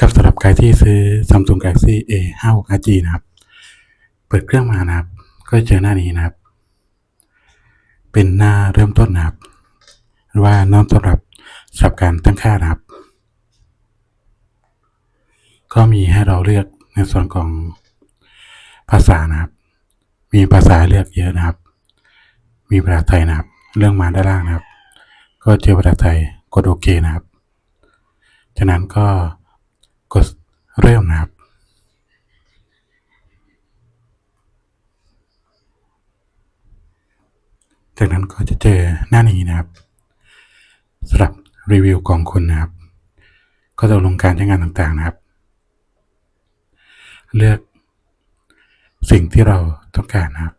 ครับสำหรับใครที่ซื้อ Samsung Galaxy A 5 6 5G นะครับ เปิดเครื่องมานะครับ ก็เจอหน้านี้นะครับ เป็นหน้าเริ่มต้นนะครับ หรือว่าน้อมสำหรับสำหรับการตั้งค่านะครับ ก็มีให้เราเลือกในส่วนของภาษานะครับ มีภาษาเลือกเยอะนะครับ มีภาษาไทยนะครับ เรื่องมาด้านล่างนะครับ ก็เจอภาษาไทยกดโอเคนะครับ จากนั้นก็ กดเริ่มนะครับ จากนั้นก็จะเจอหน้านี้นะครับสำหรับรีวิวของคุณนะครับ ก็จะลงการใช้งานต่างๆนะครับ เลือกสิ่งที่เราต้องการนะครับ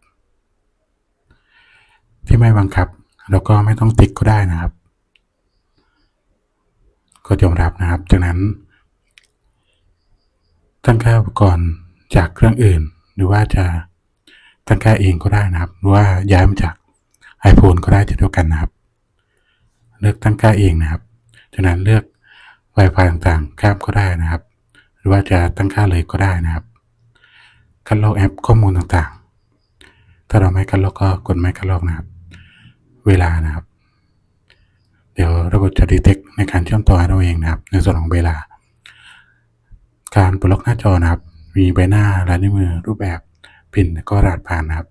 ที่ไม่บังคับเราก็ไม่ต้องติ๊กก็ได้นะครับ ก็ยอมรับนะครับ จากนั้น ตั้งค่าอุปกรณ์จากเครื่องอื่น หรือว่าจะตั้งค่าเองก็ได้นะครับ หรือว่าย้ายมาจาก iPhone ก็ได้เช่นเดียวกันนะครับ เลือกตั้งค่าเองนะครับ จากนั้นเลือก Wi-Fi ต่างๆข้ามก็ได้นะครับ หรือว่าจะตั้งค่าเลยก็ได้นะครับคัดลอกแอปข้อมูลต่างๆ ถ้าเราไม่คัดลอกก็กดไม่คัดลอกนะครับ เวลานะครับ เดี๋ยวระบบจะดีเทคในการเชื่อมต่อเราเองนะครับ ในส่วนของเวลา การปลดล็อกหน้าจอนะครับ มีใบหน้าลายนิ้วมือรูปแบบพินแล้วก็รหัสผ่านนะครับ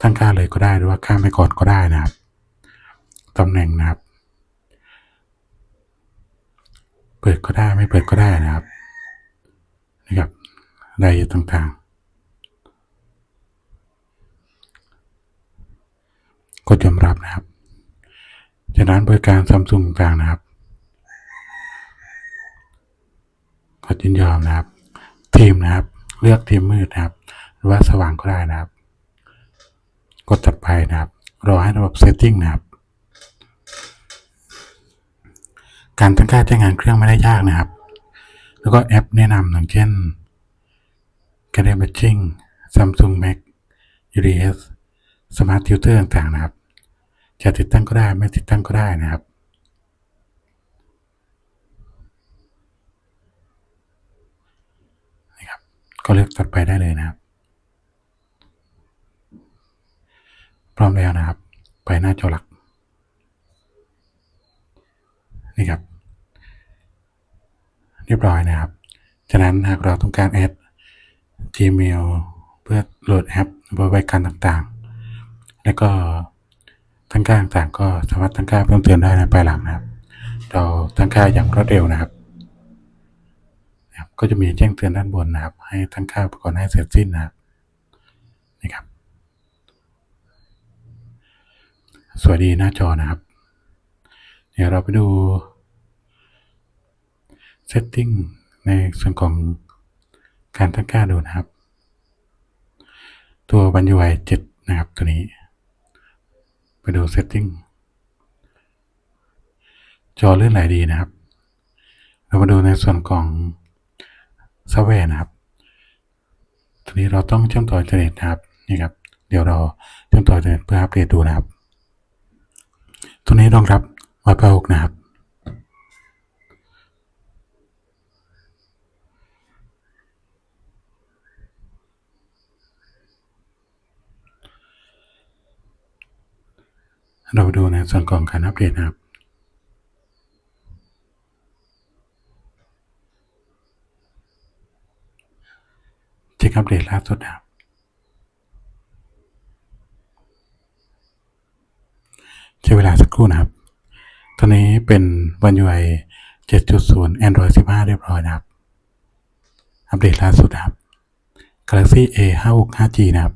ตั้งค่าเลยก็ได้หรือว่าข้ามไปก่อนก็ได้นะครับตำแหน่งนะครับ เปิดก็ได้ไม่เปิดก็ได้นะครับนะครับรายละเอียดต่างๆกดยอมรับนะครับจากนั้นบริการซัมซุงต่างนะครับ กดยินยอมนะครับ ทีมนะครับ เลือกทีมมืดนะครับ หรือว่าสว่างก็ได้นะครับ กดถัดไปนะครับ รอให้ระบบเซตติ้งนะครับ การตั้งค่าใช้งานเครื่องไม่ได้ยากนะครับ แล้วก็แอปแนะนำอย่างเช่น c a d e Matching Samsung Mac UDS Smart Tutor ต่างๆนะครับ จะติดตั้งก็ได้ไม่ติดตั้งก็ได้นะครับ นะครับ ก็เลือกตัดไปได้เลยนะครับ พร้อมแล้วนะครับ ไปหน้าจอหลัก นี่ครับ เรียบร้อยนะครับฉะนั้นหากเราต้องการแอด Gmail เพื่อโหลดแอปบริการต่างๆ แล้วก็ตั้งค่าต่างๆก็สามารถตั้งค่าเพิ่มเติมได้ในภายหลังนะครับ เราตั้งค่าอย่างรวดเร็วนะครับ ก็จะมีแจ้งเตือนด้านบนนะครับ ให้ตั้งค่าอุปกรณ์ให้เสร็จสิ้นนะครับนี่ครับ สวัสดีหน้าจอนะครับ เดี๋ยวเราไปดู setting ในส่วนของการตั้งค่าดูนะครับ ตัวบรรยาย7นะครับตัวนี้ ไปดู setting จอเลื่อนไหลดีนะครับ เรามาดูในส่วนของ ซอฟต์แวร์นะครับตัวนี้เราต้องเชื่อมต่ออินเทอร์เน็ตนะครับ นี่ครับ เดี๋ยวเราเชื่อมต่ออินเทอร์เน็ตเพื่ออัปเดตดูนะครับ ตัวนี้รองรับ Wi-Fi 6 นะครับเราดูในส่วนของการอัปเดตนะครับ เช็คอัปเดตล่าสุดนะครับใช้เวลาสักครู่นะครับ ตอนนี้เป็นวัน UI 7.0 Android 15 เรียบร้อยนะครับ อัปเดตล่าสุดนะครับ Galaxy A 5 6 5G นะครับ